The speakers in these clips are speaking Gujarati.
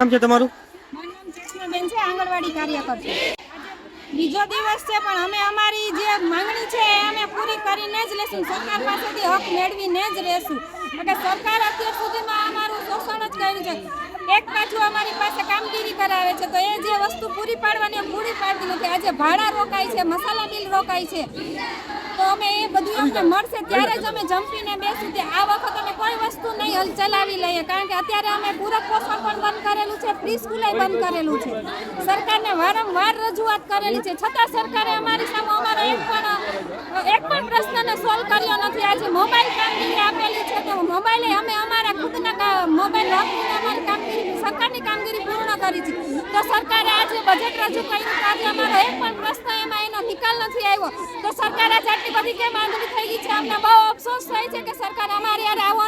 નામ છે તમારું? બીજો દિવસ છે, પણ અમે અમારી જે માંગણી છે, એ અમે પૂરી કરીને જ લેશું સરકાર પાસેથી હક મેળવીને જ લેશું એટલે સરકાર અત્યાર સુધીમાં અમારું શોષણ જ કર્યું છે. એક પાછું અમારી પાસે કામગીરી કરાવે છે, તો એ જે વસ્તુ પૂરી પાડવાની પૂરી પાડતી નથી. આજે ભાડા રોકાય છે, મસાલા બિલ રોકાય છે. તો અમે એ બધું અમને મળશે, ત્યારે જ અમે જંપીને બેસું આ વખત અમે કોઈ વસ્તુ નહીં ચલાવી લઈએ, કારણ કે અત્યારે અમે પૂરક પોષણ પણ બંધ કરેલું છે પ્રી સ્કૂલે બંધ કરેલું છે. સરકારને વારંવાર રજૂઆત કરેલી છે. છતાં સરકારે અમારી સામે અમારો એક પણ એક પણ પ્રશ્નને સોલ્વ કર્યો નથી. આજે મોબાઈલ કામગીરી આપેલી છે, તો મોબાઈલે અમે અમારા ખુદના મોબાઈલ વાપરીને અમારી કામગીરી, સરકારની કામગીરી પૂર્ણ કરી છે. તો સરકારે આજે બજેટ રજૂ કર્યું આજે અમારો એક પણ પ્રશ્ન એમાં એનો નિકાલ નથી આવ્યો. તો સરકાર આજે આટલી બધી કેમ આંધળી થઈ ગઈ છે. અમને બહુ અફસોસ થાય છે કે સરકાર અમારી યાર આવો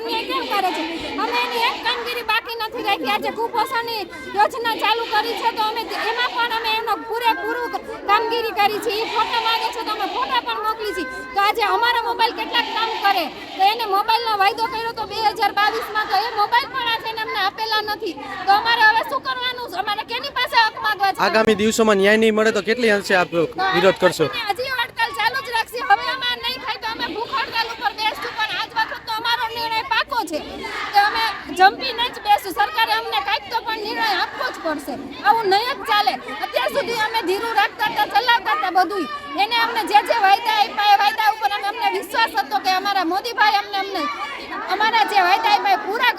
કરે છે. અમે એની એક કામગીરી બાકી નથી રાખી. આજે કુપોષણની યોજના ચાલુ કરી છે તો અમે એમાં પણ અમે એનો પૂરેપૂરું કામગીરી કરી છે. એ ફોટા માંગે છે તો અમે ફોટા પણ મોકલી છે. તો આજે અમારા મોબાઈલ કેટલાક કામ કરે. તો એને મોબાઈલનો વાયદો કર્યો તો બે હજાર બાવીસમાં તો એ મોબાઈલ પણ આજે અમને આપેલા નથી. તો અમારે હવે શું કરવાનું? અમારે કેની પાસે હક માંગવા છે આગામી દિવસોમાં ન્યાય નહીં મળે તો કેટલી અંશે આપ વિરોધ કરશો અમે હજી હડતાલ ચાલુ જ રાખશે હવે અમે નહીં થાય તો અમે ભૂખ હડતાલ ઉપર બેસશું પણ આજ વખત તો અમારો નિર્ણય પાકો છે. કે અમે જંપીને જ બેસું, સરકારે અમને કાંઈક તો પણ નિર્ણય આપવો જ પડશે. આવું નહીં જ ચાલે. અત્યાર સુધી અમે ધીરું રાખતા હતા, ચલાવતા હતા બધું એને અમને જે જે વાયદા આપ્યા, એ વાયદા ઉપર અમે અમને વિશ્વાસ હતો કે અમારા મોદીભાઈ અમને અમને, અમારા જે વાયદા આપ્યા એ પૂરા